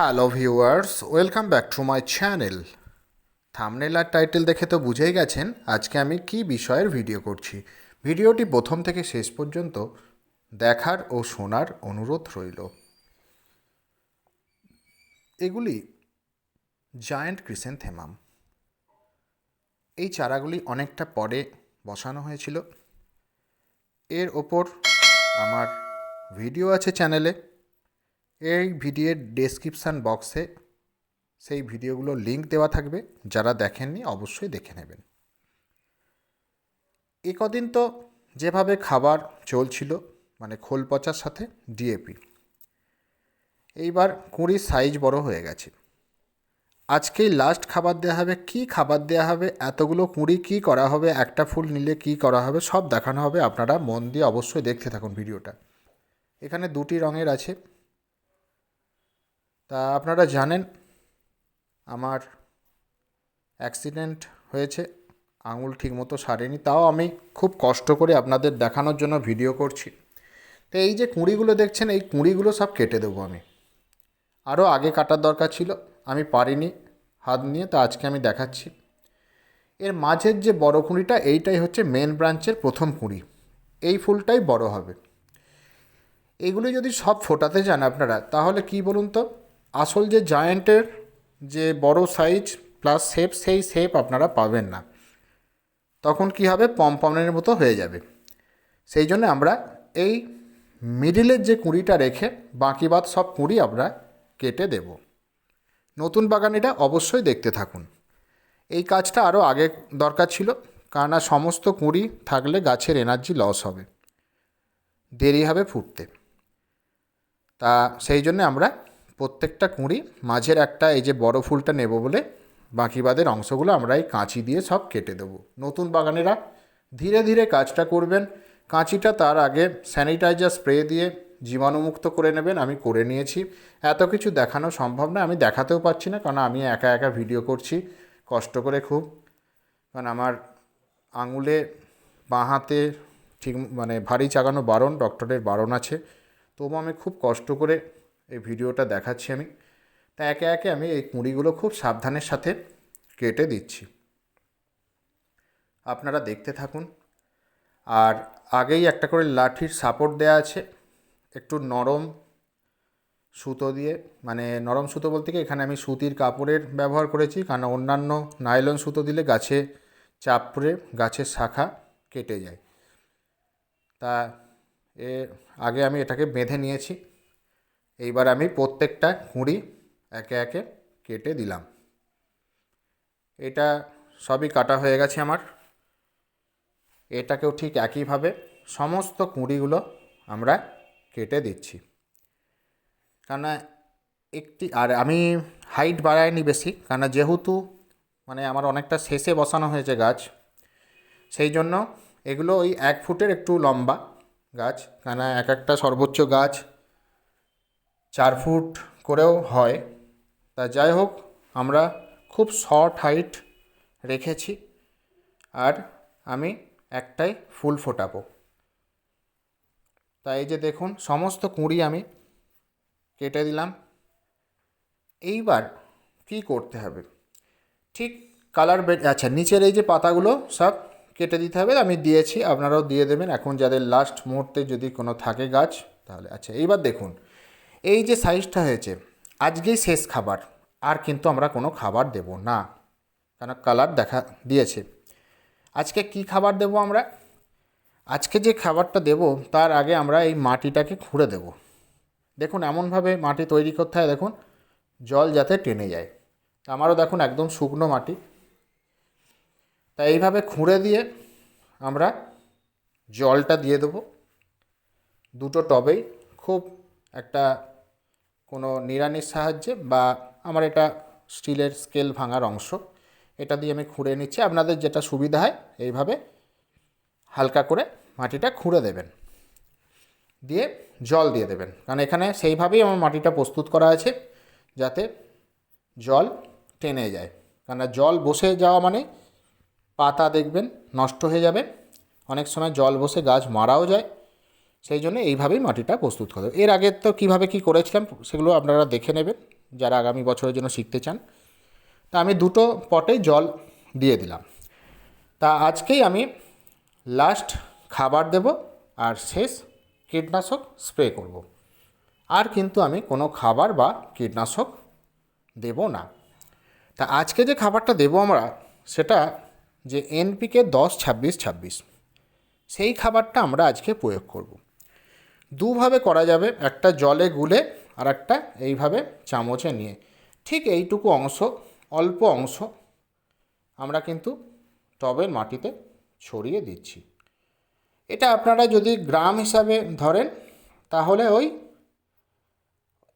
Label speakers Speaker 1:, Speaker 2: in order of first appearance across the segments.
Speaker 1: Hello viewers, welcome back to my channel. Thumbnail R title দেখে তো বুঝেই গেছেন আজকে আমি কি বিষয়ের ভিডিও করছি। ভিডিওটি প্রথম থেকে শেষ পর্যন্ত দেখার ও শোনার অনুরোধ রইল। এগুলি জায়ান্ট ক্রিসেন্থেমাম এই চারাগুলি অনেকটা পরে বসানো হয়েছিল। এর ওপর আমার ভিডিও আছে চ্যানেলে। এই ভিডিওর ডেসক্রিপশান বক্সে সেই ভিডিওগুলো লিঙ্ক দেওয়া থাকবে। যারা দেখেননি, অবশ্যই দেখে নেবেন। এ কদিন তো যেভাবে খাবার চলছিল মানে খোল পচার সাথে ডিএপি এইবার কুঁড়ির সাইজ বড় হয়ে গেছে। আজকেই লাস্ট খাবার দেওয়া হবে। কি খাবার দেওয়া হবে? এতগুলো কুঁড়ি কি করা হবে? একটা ফুল নিলে কি করা হবে? সব দেখানো হবে। আপনারা মন দিয়ে অবশ্যই দেখতে থাকুন ভিডিওটা। এখানে দুটি রঙের আছে। তা আপনারা জানেন, আমার অ্যাক্সিডেন্ট হয়েছে, আঙুল ঠিকমতো সারেনি, তাও আমি খুব কষ্ট করে আপনাদের দেখানোর জন্য ভিডিও করছি। তো এই যে কুঁড়িগুলো দেখছেন, এই কুঁড়িগুলো সব কেটে দেবো আমি। আরও আগে কাটার দরকার ছিল, আমি পারিনি হাত নিয়ে, তা আজকে আমি দেখাচ্ছি। এর মাঝের যে বড় কুঁড়িটা, এইটাই হচ্ছে মেন ব্রাঞ্চের প্রথম কুঁড়ি। এই ফুলটাই বড় হবে। এগুলি যদি সব ফোটাতে চান আপনারা, তাহলে কি বলুন তো? আসল যে জায়েন্টের যে বড় সাইজ প্লাস শেপ সেই শেপ আপনারা পাবেন না। তখন কি হবে? পমপমের মতো হয়ে যাবে। সেই জন্য আমরা এই মিডিলের যে কুঁড়িটা রেখে বাকি বাদ সব কুঁড়ি আমরা কেটে দেব। নতুন বাগানিটা অবশ্যই দেখতে থাকুন। এই কাজটা আরও আগে দরকার ছিল কারণ না সমস্ত কুঁড়ি থাকলে গাছের এনার্জি লস হবে। দেরি হবে ফুটতে। তা সেই জন্য আমরা প্রত্যেকটা কুঁড়ি মাঝের একটা এই যে বড় ফুলটা নেব বলে বাকি বাদের অংশগুলো আমরা এই কাঁচি দিয়ে সব কেটে দেবো। নতুন বাগানেরা ধীরে ধীরে কাজটা করবেন। কাঁচিটা তার আগে স্যানিটাইজার স্প্রে দিয়ে জীবাণুমুক্ত করে নেবেন, আমি করে নিয়েছি। এত কিছু দেখানো সম্ভব না আমি দেখাতেও পারছি না কারণ আমি একা একা ভিডিও করছি, কষ্ট করে খুব। কারণ আমার আঙুলে, বাঁ হাতে ঠিক মানে ভারী চাগানো বারণ, ডক্টরের বারণ আছে। তবু আমি খুব কষ্ট করে এই ভিডিওটা দেখাচ্ছি আমি। তা একে একে আমি এই কুঁড়িগুলো খুব সাবধানের সাথে কেটে দিচ্ছি। আপনারা দেখতে থাকুন। আর আগেই একটা করে লাঠির সাপোর্ট দেওয়া আছে। একটু নরম সুতো দিয়ে মানে নরম সুতো বলতে কি, এখানে আমি সুতির কাপড়ের ব্যবহার করেছি, কারণ অন্যান্য নাইলন সুতো দিলে গাছে চাপ পড়ে, গাছের শাখা কেটে যায়। তা এ আগে আমি এটাকে বেঁধে নিয়েছি। এইবার আমি প্রত্যেকটা কুঁড়ি একে একে কেটে দিলাম। এটা সবই কাটা হয়ে গেছে আমার। এটাকেও ঠিক একইভাবে সমস্ত কুঁড়িগুলো আমরা কেটে দিচ্ছি। কেন একটি, আর আমি হাইট বাড়াইনি বেশি, কেন যেহেতু মানে আমার অনেকটা শেষে বসানো হয়েছে গাছ, সেই জন্য এগুলো ওই এক ফুটের একটু লম্বা গাছ, কেন এক একটা সর্বোচ্চ গাছ চার ফুট করেও হয়। তা যাই হোক, আমরা খুব শর্ট হাইট রেখেছি আর আমি একটাই ফুল ফোটাবো। তাই যে দেখুন, সমস্ত কুঁড়ি আমি কেটে দিলাম। এইবার কি করতে হবে? ঠিক কালার বে আচ্ছা নিচের এই যে পাতাগুলো সব কেটে দিতে হবে। আমি দিয়েছি, আপনারাও দিয়ে দেবেন। এখন যাদের লাস্ট মুহূর্তে যদি কোনো থাকে গাছ, তাহলে আচ্ছা এইবার দেখুন। এই যে সাইজটা হয়েছে, আজকেই শেষ খাবার, আর কিন্তু আমরা কোনো খাবার দেব না। কেন? কালার দেখা দিয়েছে। আজকে কি খাবার দেব আমরা? আজকে যে খাবারটা দেব, তার আগে আমরা এই মাটিটাকে খুঁড়ে দেব। দেখুন, এমনভাবে মাটি তৈরি করতে হয়, দেখুন, জল যাতে টেনে যায়। তা আমারও দেখুন, একদম শুকনো মাটি। তা এইভাবে খুঁড়ে দিয়ে আমরা জলটা দিয়ে দেবো। দুটো টবেই, খুব একটা কোনো নিড়ানির সাহায্যে বা আমার এটা স্টিলের স্কেল ভাঙার অংশ। এটা দিয়ে আমি খুঁড়ে নিচ্ছি। আপনাদের যেটা সুবিধা হয়, এইভাবে হালকা করে মাটিটা খুঁড়ে দেবেন। দিয়ে জল দিয়ে দেবেন। কারণ এখানে সেইভাবেই আমার মাটিটা প্রস্তুত করা আছে, যাতে জল টেনে যায়। কেন জল বসে যাওয়া মানে পাতা দেখবেন নষ্ট হয়ে যাবে। অনেক সময় জল বসে গাছ মারাও যায়। সেই জন্য এইভাবেই মাটিটা প্রস্তুত করে এর আগে তো কীভাবে কী করেছিলাম সেগুলো আপনারা দেখে নেবেন, যারা আগামী বছরের জন্য শিখতে চান। তা আমি দুটো পটেই জল দিয়ে দিলাম। তা আজকেই আমি লাস্ট খাবার দেব আর শেষ কীটনাশক স্প্রে করব। আর কিন্তু আমি কোনো খাবার বা কীটনাশক দেব না। তা আজকে যে খাবারটা দেবো আমরা, সেটা যে এনপিকে দশ ছাব্বিশ ছাব্বিশ, সেই খাবারটা আমরা আজকে প্রয়োগ করব। দুভাবে করা যাবে, একটা জলে গুলে আর একটা এইভাবে চামচে নিয়ে। ঠিক এইটুকু অংশ, অল্প অংশ আমরা কিন্তু টবের মাটিতে ছড়িয়ে দিচ্ছি। এটা আপনারা যদি গ্রাম হিসাবে ধরেন, তাহলে ওই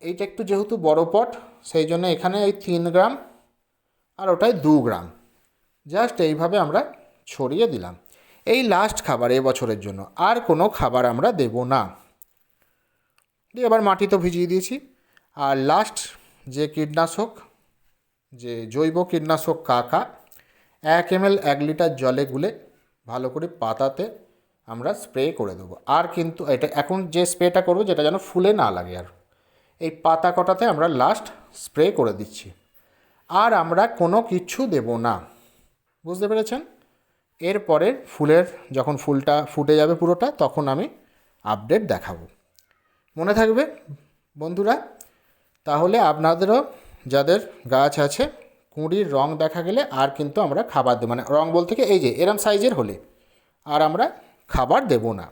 Speaker 1: এইটা একটু যেহেতু বড় পট, সেই জন্য এখানে এই তিন গ্রাম আর ওটাই দু গ্রাম। জাস্ট এইভাবে আমরা ছড়িয়ে দিলাম। এই লাস্ট খাবার এ বছরের জন্য, আর কোনো খাবার আমরা দেব না। দিয়ে এবার মাটি তো ভিজিয়ে দিয়েছি। আর লাস্ট যে কীটনাশক, যে জৈব কীটনাশক কাকা, এক এম এল এক লিটার জলে গুলে ভালো করে পাতাতে আমরা স্প্রে করে দেবো। আর কিন্তু এটা এখন যে স্প্রেটা করব যেটা যেন ফুলে না লাগে আর। এই পাতা কটাতে আমরা লাস্ট স্প্রে করে দিচ্ছি। আর আমরা কোনো কিছু দেব না। বুঝতে পেরেছেন? এরপরে ফুলের যখন ফুলটা ফুটে যাবে পুরোটা, তখন আমি আপডেট দেখাবো। মনে থাকবে? বন্ধুরা, তাহলে আপনাদেরও যাদের গাছ আছে, কুঁড়ির রং দেখা গেলে আর কিন্তু আমরা খাবার দেবো মানে রং বলতে কি? এই যে, এরম সাইজের হলে আর আমরা খাবার দেব না।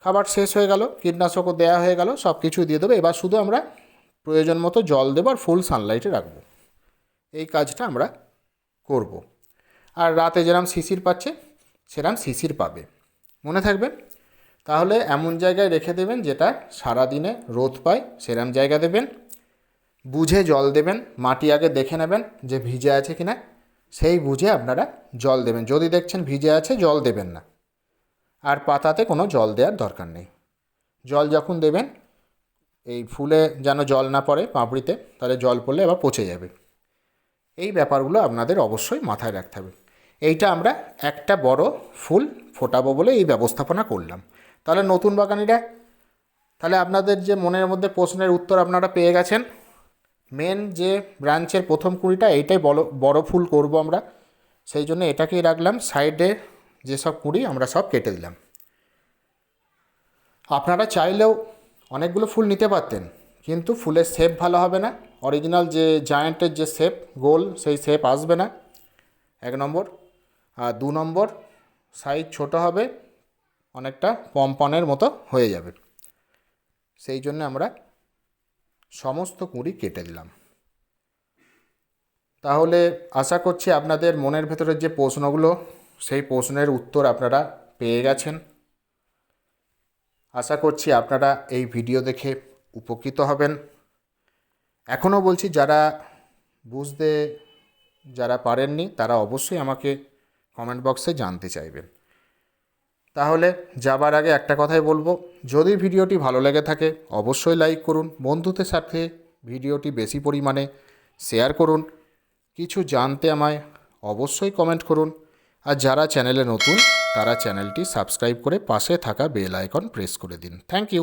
Speaker 1: খাবার শেষ হয়ে গেল, কীটনাশকও দেওয়া হয়ে গেল সব কিছু দিয়ে দেবো। এবার শুধু আমরা প্রয়োজন মতো জল দেবো আর ফুল সানলাইটে রাখব। এই কাজটা আমরা করব। আর রাতে যেরম শিশির পাচ্ছে, সেরম শিশির পাবে। মনে থাকবে? তাহলে এমন জায়গায় রেখে দেবেন যেটা সারাদিনে রোদ পায়, সেরম জায়গা দেবেন, বুঝে জল দেবেন, মাটি আগে দেখে নেবেন যে ভিজে আছে কি না সেই বুঝে আপনারা জল দেবেন। যদি দেখছেন ভিজে আছে, জল দেবেন না। আর পাতাতে কোনো জল দেওয়ার দরকার নেই। জল যখন দেবেন, এই ফুলে যেন জল না পড়ে পাপড়িতে, তাহলে জল পড়লে আবার পচে যাবে। এই ব্যাপারগুলো আপনাদের অবশ্যই মাথায় রাখতে হবে। এইটা আমরা একটা বড় ফুল ফোটাবো বলে এই ব্যবস্থাপনা করলাম। তাহলে নতুন বাগানিরা তাহলে আপনাদের যে মনের মধ্যে প্রশ্নের উত্তর আপনারা পেয়ে গেছেন। মেন যে ব্রাঞ্চের প্রথম কুড়িটা, এইটাই বড় ফুল করব আমরা। সেই জন্য এটাকেই রাখলাম। সাইডে যেসব কুড়ি, আমরা সব কেটে দিলাম। আপনারা চাইলেও অনেকগুলো ফুল নিতে পারতেন, কিন্তু ফুলের শেপ ভালো হবে না। অরিজিনাল যে জায়েন্টের যে শেপ গোল, সেই শেপ আসবে না। এক নম্বর। আর দু নম্বর সাইজ ছোট হবে। অনেকটা পম্পনের মতো হয়ে যাবে। সেই জন্য আমরা সমস্ত কুঁড়ি কেটে দিলাম। তাহলে আশা করছি আপনাদের মনের ভেতরের যে প্রশ্নগুলো, সেই প্রশ্নের উত্তর আপনারা পেয়ে গেছেন। আশা করছি আপনারা এই ভিডিও দেখে উপকৃত হবেন। এখনও বলছি, যারা বুঝতে, যারা পারেননি, তারা অবশ্যই আমাকে কমেন্ট বক্সে জানতে চাইবেন। তাহলে যাবার আগে একটা কথাই বলব, যদি ভিডিওটি ভালো লেগে থাকে, অবশ্যই লাইক করুন, বন্ধুদের সাথে ভিডিওটি বেশি পরিমাণে শেয়ার করুন, কিছু জানতে আমায় অবশ্যই কমেন্ট করুন, আর যারা চ্যানেলে নতুন, তারা চ্যানেলটি সাবস্ক্রাইব করে পাশে থাকা বেল আইকন প্রেস করে দিন। Thank you